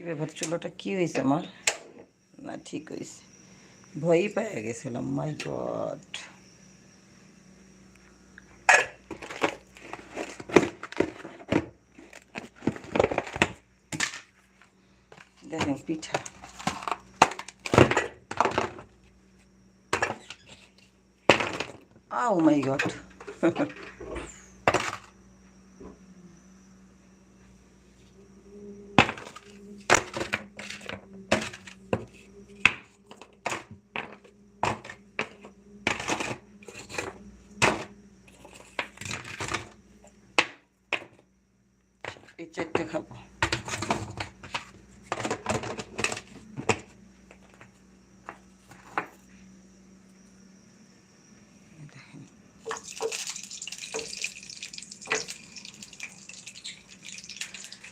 কি ব্যাপার চুলোটা কি হয়েছে আমার? না, ঠিক হয়েছে। ভয়ই পেয়ে গেছিলাম মাই গড দেখেন, পিঠা। আও মাই গড এই চারটে খাব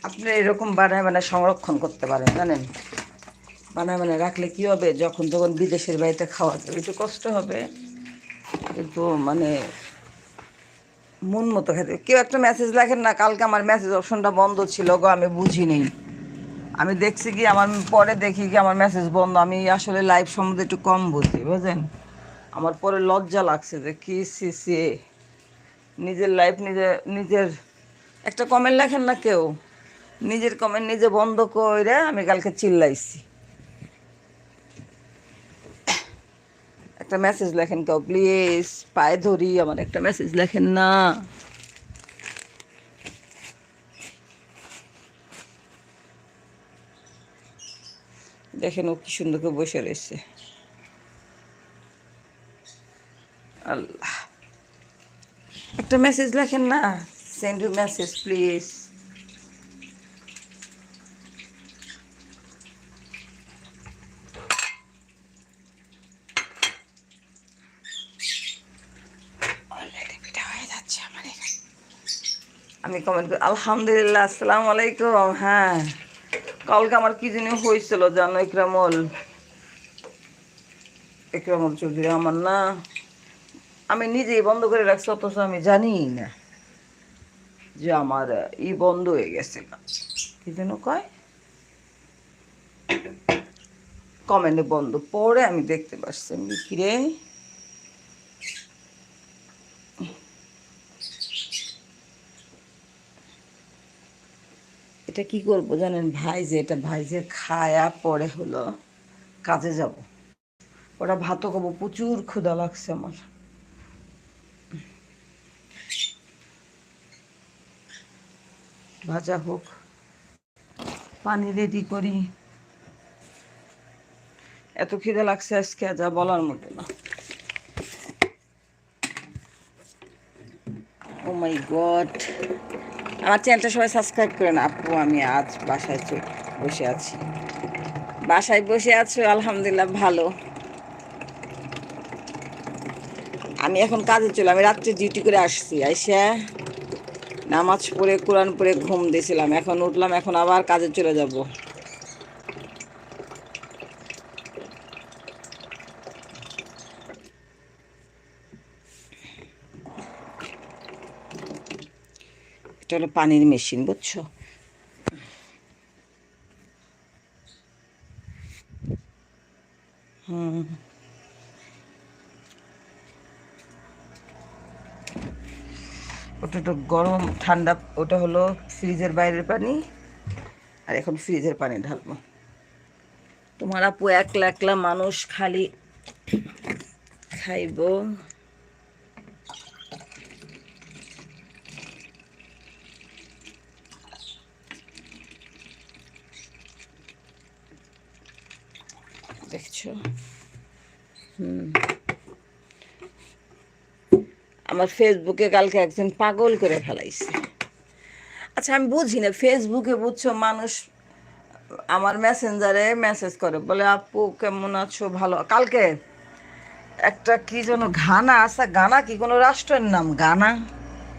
আপনি এরকম বানায় বানায় সংরক্ষণ করতে পারেন, জানেন? বানায় বানায় রাখলে কি হবে? যখন তখন বিদেশের বাড়িতে খাওয়া যাবে একটু কষ্ট হবে। কিন্তু মানে মন মতো খেতে। কেউ একটা মেসেজ লেখেন না, কালকে আমার মেসেজ অপশনটা বন্ধ ছিল গো, আমি বুঝিনি। আমি দেখছি কি, আমার পরে দেখি কি আমার মেসেজ বন্ধ। আমি আসলে লাইভ সম্বন্ধে একটু কম বুঝি বুঝলেন আমার পরে লজ্জা লাগছে যে কি সি নিজের লাইফ নিজে, নিজের, একটা কমেন্ট লেখেন না কেউ? নিজের কমেন্ট নিজে বন্ধ করে আমি কালকে চিল্লাইছি। একটা মেসেজ লেখেন কেউ, প্লিজ, পায়ে ধরি। আমার একটা মেসেজ লেখেন, না। দেখেন ও কি সুন্দর করে বসে রয়েছে। আল্লাহ। একটা মেসেজ লেখেন, না। সেন্ড মেসেজ প্লিজ অলরেডি পিঠা হয়ে যাচ্ছে আমার এখানে আমি কমেন্ট করি, আলহামদুলিল্লাহ, আসসালামু আলাইকুম। হ্যাঁ কালকে আমার কি জানি হয়েছিল জানো ইকরামল? ইকরামল চৌধুরী আমার না, আমি নিজেই বন্ধ করে রাখছি, অথচ আমি জানি না যে আমার ই বন্ধ হয়ে গেছে কি যেন কয়? কমেন্টে বন্ধ পরে আমি দেখতে পাচ্ছি আমি কি এটা কি করব জানেন? ভাই যে এটা ভাই যে খায়া পরে হলো কাজে যাব। ওটা ভাতও খাব, প্রচুর ক্ষুধা লাগছে আমার। ভাজা হোক, পানি রেডি করি। এত খিদে লাগছে আজকে যা বলার মতো না। ও মাই গড আমার চ্যানেলটা সবাই সাবস্ক্রাইব করেন আপু, আমি আজ বাসায় বসে আছি। বাসায় বসে আছো, আলহামদুলিল্লাহ, ভালো। আমি এখন কাজে চলে, আমি রাত্রে ডিউটি করে আসছি, আইসা নামাজ পড়ে, কোরআন পড়ে, ঘুম দিয়েছিলাম, এখন উঠলাম, এখন আবার কাজে চলে যাব। এটা হলো পানির মেশিন, বুঝছ? ওটা তো গরম, ঠান্ডা, ওটা হলো ফ্রিজের বাইরের পানি। আর এখন ফ্রিজের পানি ঢালবো। তোমার আপু একলা একলা মানুষ খালি খাইব। দেখছ? হুম। আমার ফেসবুকে কালকে একজন পাগল করে ফেলাইছে। আচ্ছা আমি বুঝি না ফেসবুকে বুঝছ মানুষ, আমার মেসেঞ্জারে মেসেজ করে, বলে, আপু, কেমন আছো? ভালো? কালকে একটা কি যেন ঘানা আছে গানা কি কোনো রাষ্ট্রের নাম? গানা